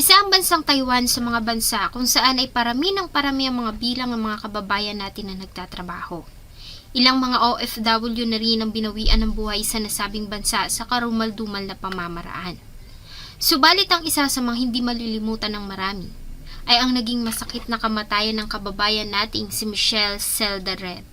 Isa ang bansang Taiwan sa mga bansa kung saan ay parami ng parami ang mga bilang ng mga kababayan natin na nagtatrabaho. Ilang mga OFW na rin ang binawian ng buhay sa nasabing bansa sa karumal-dumal na pamamaraan. Subalit ang isa sa mga hindi malilimutan ng marami ay ang naging masakit na kamatayan ng kababayan nating si Michelle Seldaret.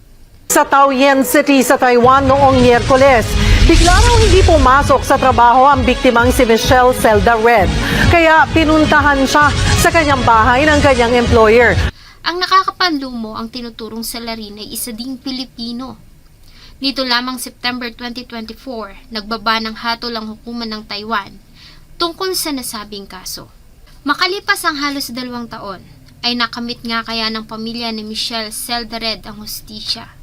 Sa Taoyuan City sa Taiwan noong Miyerkules, bigla raw hindi pumasok sa trabaho ang biktimang si Michelle Zelda Red. Kaya pinuntahan siya sa kanyang bahay ng kanyang employer. Ang nakakapanlumo ang tinuturong salarin ay isa ding Pilipino. Nito lamang September 2024, nagbaba ng hatol ang hukuman ng Taiwan tungkol sa nasabing kaso. Makalipas ang halos dalawang taon, ay nakamit nga kaya ng pamilya ni Michelle Seldared ang hustisya.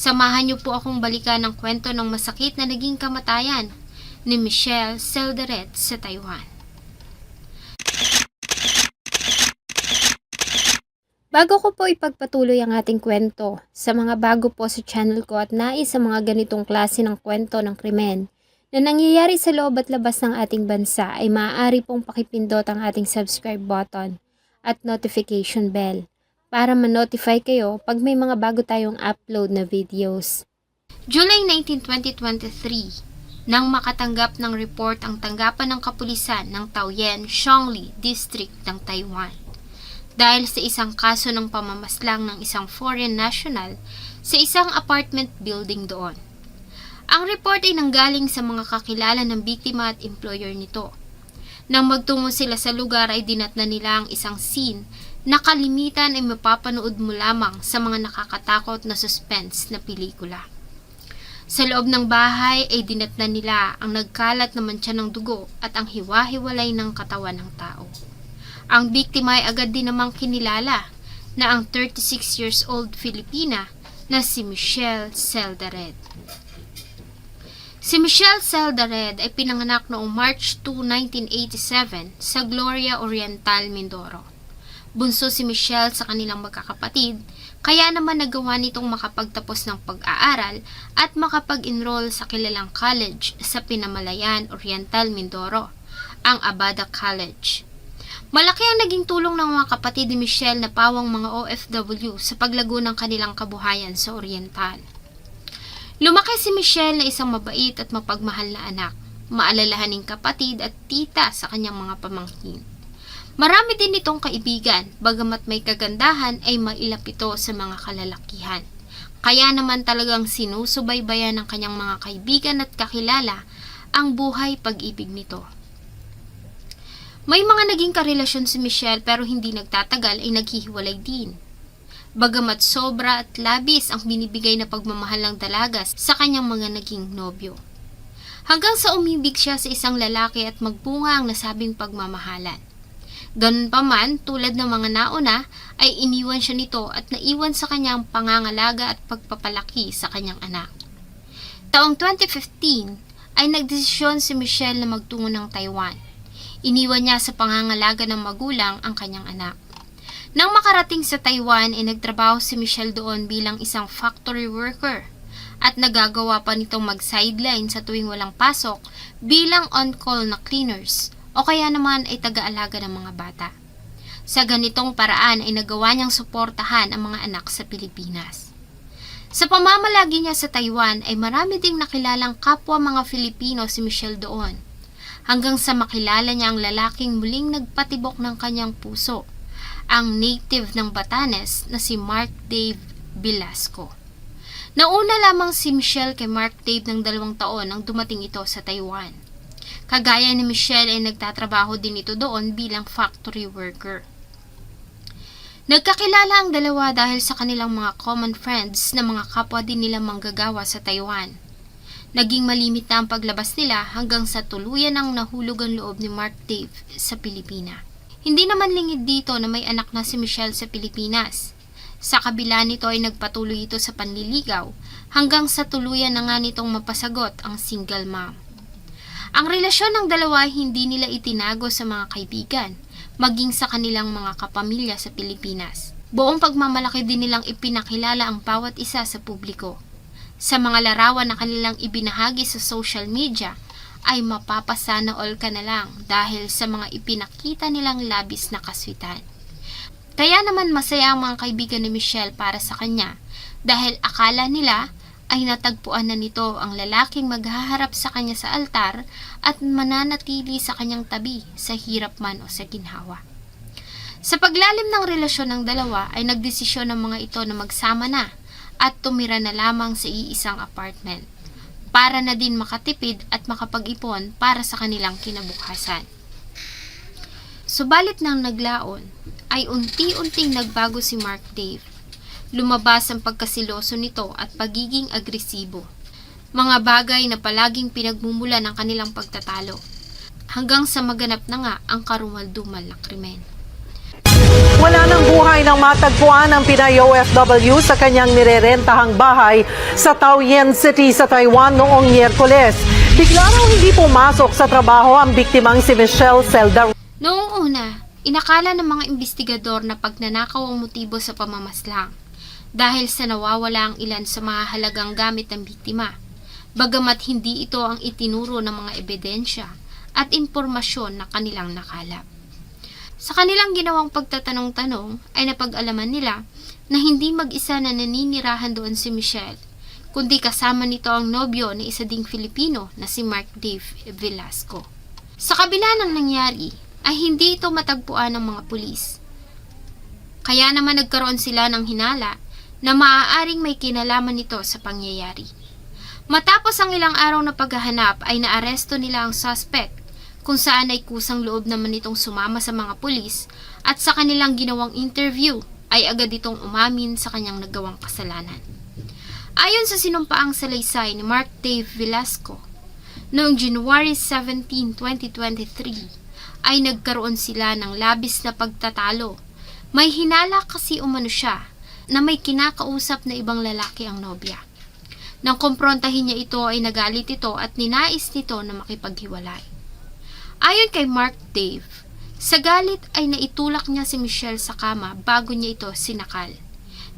Samahan niyo po akong balikan ng kwento ng masakit na naging kamatayan ni Michelle Seldared sa Taiwan. Bago ko po ipagpatuloy ang ating kwento, sa mga bago po sa channel ko at nais sa mga ganitong klase ng kwento ng krimen na nangyayari sa loob at labas ng ating bansa ay maaari pong pakipindot ang ating subscribe button at notification bell para ma-notify kayo pag may mga bago tayong upload na videos. July 19, 2023, nang makatanggap ng report ang tanggapan ng kapulisan ng Taoyuan, Shongli District ng Taiwan dahil sa isang kaso ng pamamaslang ng isang foreign national sa isang apartment building doon. Ang report ay nanggaling sa mga kakilala ng biktima at employer nito. Nang magtungo sila sa lugar ay dinatna nila ang isang scene na kalimitan ay mapapanood mo lamang sa mga nakakatakot na suspense na pelikula. Sa loob ng bahay ay dinatna nila ang nagkalat na mantsa ng dugo at ang hiwa-hiwalay ng katawan ng tao. Ang biktima ay agad din namang kinilala na ang 36 years old Filipina na si Michelle Seldared. Si Michelle Seldared ay pinanganak noong March 2, 1987 sa Gloria Oriental, Mindoro. Bunso si Michelle sa kanilang magkakapatid, kaya naman nagawa nitong makapagtapos ng pag-aaral at makapag-enroll sa kilalang college sa Pinamalayan Oriental, Mindoro, ang Abada College. Malaki ang naging tulong ng mga kapatid ni Michelle na pawang mga OFW sa paglago ng kanilang kabuhayan sa Oriental. Lumaki si Michelle na isang mabait at mapagmahal na anak, maalalahaning kapatid at tita sa kanyang mga pamangkin. Marami din itong kaibigan, bagamat may kagandahan ay mailap ito sa mga kalalakihan. Kaya naman talagang sinusubaybayan ng kanyang mga kaibigan at kakilala ang buhay pag-ibig nito. May mga naging karelasyon si Michelle pero hindi nagtatagal ay naghihiwalay din. Bagamat sobra at labis ang binibigay na pagmamahal ng dalaga sa kanyang mga naging nobyo. Hanggang sa umibig siya sa isang lalaki at magbunga ang nasabing pagmamahalan. Ganun pa man, tulad ng mga nauna, ay iniwan siya nito at naiwan sa kanyang pangangalaga at pagpapalaki sa kanyang anak. Taong 2015 ay nagdesisyon si Michelle na magtungo ng Taiwan. Iniwan niya sa pangangalaga ng magulang ang kanyang anak. Nang makarating sa Taiwan ay nagtrabaho si Michelle doon bilang isang factory worker at nagagawa pa nitong mag-sideline sa tuwing walang pasok bilang on-call na cleaners o kaya naman ay taga-alaga ng mga bata. Sa ganitong paraan ay nagawa niyang suportahan ang mga anak sa Pilipinas. Sa pamamalagi niya sa Taiwan ay marami ding nakilalang kapwa mga Filipino si Michelle doon. Hanggang sa makilala niya ang lalaking muling nagpatibok ng kanyang puso, ang native ng Batanes na si Mark Dave Velasco. Nauna lamang si Michelle kay Mark Dave ng dalawang taon nang dumating ito sa Taiwan. Kagaya ni Michelle ay nagtatrabaho din ito doon bilang factory worker. Nagkakilala ang dalawa dahil sa kanilang mga common friends na mga kapwa din nila manggagawa sa Taiwan. Naging malimit na ang paglabas nila hanggang sa tuluyan ang nahulog ang loob ni Mark Dave sa Pilipina. Hindi naman lingid dito na may anak na si Michelle sa Pilipinas. Sa kabila nito ay nagpatuloy ito sa panliligaw hanggang sa tuluyan na nga nitong mapasagot ang single mom. Ang relasyon ng dalawa hindi nila itinago sa mga kaibigan, maging sa kanilang mga kapamilya sa Pilipinas. Buong pagmamalaki din nilang ipinakilala ang bawat isa sa publiko. Sa mga larawan na kanilang ibinahagi sa social media, ay mapapasana all ka na lang dahil sa mga ipinakita nilang labis na kaswitan. Kaya naman masaya ang mga kaibigan ni Michelle para sa kanya dahil akala nila ay natagpuan na nito ang lalaking maghaharap sa kanya sa altar at mananatili sa kanyang tabi sa hirap man o sa ginhawa. Sa paglalim ng relasyon ng dalawa ay nagdesisyon ng mga ito na magsama na at tumira na lamang sa iisang apartment para na din makatipid at makapag-ipon para sa kanilang kinabukasan. Subalit nang naglaon, ay unti-unting nagbago si Mark Dave. Lumabas ang pagkasiloso nito at pagiging agresibo. Mga bagay na palaging pinagmumula ng kanilang pagtatalo. Hanggang sa maganap na nga ang karumaldumal na krimen. Wala ng buhay ng matagpuan ng Pinay OFW sa kanyang nirerentahang bahay sa Taoyuan City sa Taiwan noong Miyerkules. Bigla raw hindi pumasok sa trabaho ang biktimang si Michelle Zelda Noong una, inakala ng mga investigador na pagnanakaw ang motibo sa pamamaslang dahil sa nawawala ang ilan sa mahalagang gamit ng biktima. Bagamat hindi ito ang itinuro ng mga ebidensya at impormasyon na kanilang nakalap. Sa kanilang ginawang pagtatanong-tanong ay napag-alaman nila na hindi mag-isa na naninirahan doon si Michelle, kundi kasama nito ang nobyo ni isa ding Filipino na si Mark Dave Velasco. Sa kabila ng nangyari, ay hindi ito matagpuan ng mga pulis. Kaya naman nagkaroon sila ng hinala na maaaring may kinalaman nito sa pangyayari. Matapos ang ilang araw na paghahanap ay naaresto nila ang suspect kung saan ay kusang loob naman itong sumama sa mga pulis at sa kanilang ginawang interview ay agad itong umamin sa kanyang nagawang kasalanan. Ayon sa sinumpaang salaysay ni Mark Dave Velasco, noong January 17, 2023, ay nagkaroon sila ng labis na pagtatalo. May hinala kasi umano siya na may kinakausap na ibang lalaki ang nobya. Nang kumprontahin niya ito ay nagalit ito at ninais nito na makipaghiwalay. Ayon kay Mark Dave, sa galit ay naitulak niya si Michelle sa kama bago niya ito sinakal.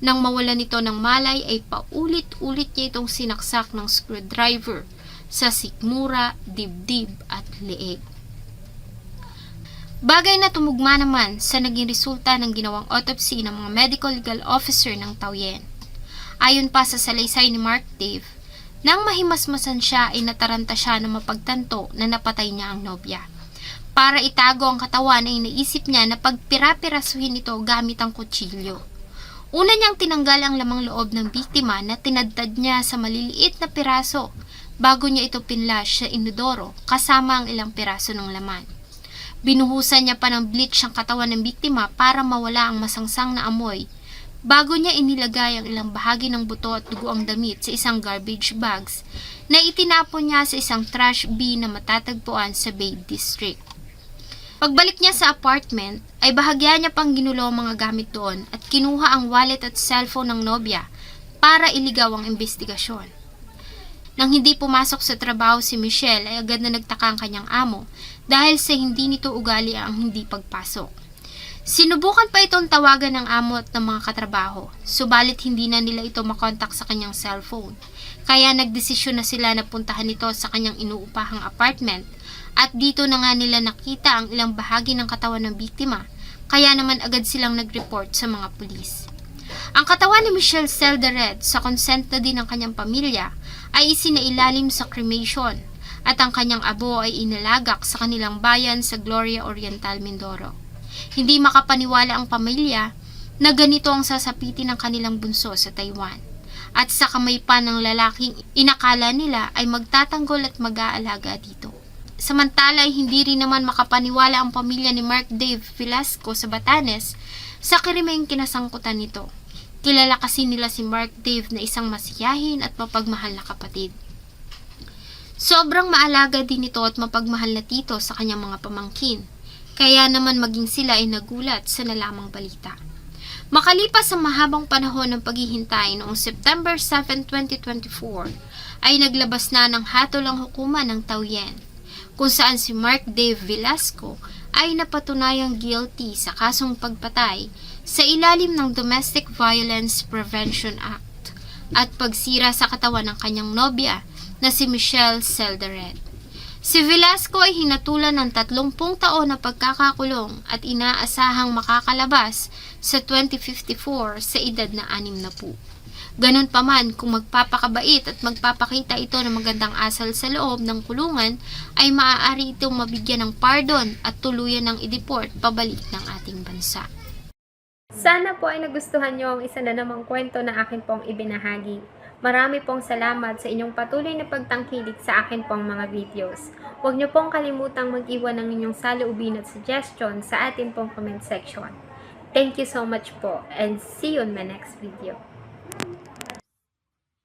Nang mawala nito ng malay ay paulit-ulit niya itong sinaksak ng screwdriver sa sikmura, dibdib at leeg. Bagay na tumugma naman sa naging resulta ng ginawang autopsy ng mga medical legal officer ng Taoyuan. Ayon pa sa salaysay ni Mark Dave, nang mahimasmasan siya ay nataranta siya na mapagtanto na napatay niya ang nobya. Para itago ang katawan ay naisip niya na pagpira-pirasuhin ito gamit ang kutsilyo. Una niyang tinanggal ang lamang loob ng biktima na tinadtad niya sa maliliit na piraso bago niya ito pinlash sa inodoro kasama ang ilang piraso ng laman. Binuhusan niya pa ng bleach ang katawan ng biktima para mawala ang masangsang na amoy bago niya inilagay ang ilang bahagi ng buto at dugo ang damit sa isang garbage bags na itinapon niya sa isang trash bin na matatagpuan sa Bay District. Pagbalik niya sa apartment, ay bahagya niya pang ginulo ang mga gamit doon at kinuha ang wallet at cellphone ng nobya para iligaw ang investigasyon. Nang hindi pumasok sa trabaho si Michelle ay agad na nagtaka ang kanyang amo dahil sa hindi nito ugali ang hindi pagpasok. Sinubukan pa itong tawagan ng amo at ng mga katrabaho, subalit hindi na nila ito makontak sa kanyang cellphone. Kaya nagdesisyon na sila na puntahan ito sa kanyang inuupahang apartment at dito na nga nila nakita ang ilang bahagi ng katawan ng biktima, kaya naman agad silang nag-report sa mga pulis. Ang katawan ni Michelle Seldered sa consent na din ng kanyang pamilya ay isinailalim sa cremation at ang kanyang abo ay inalagak sa kanilang bayan sa Gloria Oriental, Mindoro. Hindi makapaniwala ang pamilya na ganito ang sasapitin ng kanilang bunso sa Taiwan. At sa kamay pa ng lalaking inakala nila ay magtatanggol at mag-aalaga dito. Samantala hindi rin naman makapaniwala ang pamilya ni Mark Dave Velasco sa Batanes sa kirimeng kinasangkutan nito. Kilala kasi nila si Mark Dave na isang masiyahin at mapagmahal na kapatid. Sobrang maalaga din ito at mapagmahal na tito sa kanyang mga pamangkin. Kaya naman maging sila ay nagulat sa nalamang balita. Makalipas sa mahabang panahon ng paghihintay noong September 7, 2024, ay naglabas na ng hatol ang hukuman ng Taoyuan, kung saan si Mark Dave Velasco ay napatunayang guilty sa kasong pagpatay sa ilalim ng Domestic Violence Prevention Act at pagsira sa katawan ng kanyang nobya na si Michelle Seldered. Si Velasco ay hinatulan ng 30 taon na pagkakakulong at inaasahang makakalabas sa 2054 sa edad na 60. Ganun pa man, kung magpapakabait at magpapakita ito ng magandang asal sa loob ng kulungan, ay maaari itong mabigyan ng pardon at tuluyan ng ideport pabalik ng ating bansa. Sana po ay nagustuhan niyo ang isa na namang kwento na akin pong ibinahagi. Marami pong salamat sa inyong patuloy na pagtangkilik sa akin pong mga videos. Huwag niyo pong kalimutang mag-iwan ng inyong saloobin at suggestion sa atin pong comment section. Thank you so much po and see you on my next video.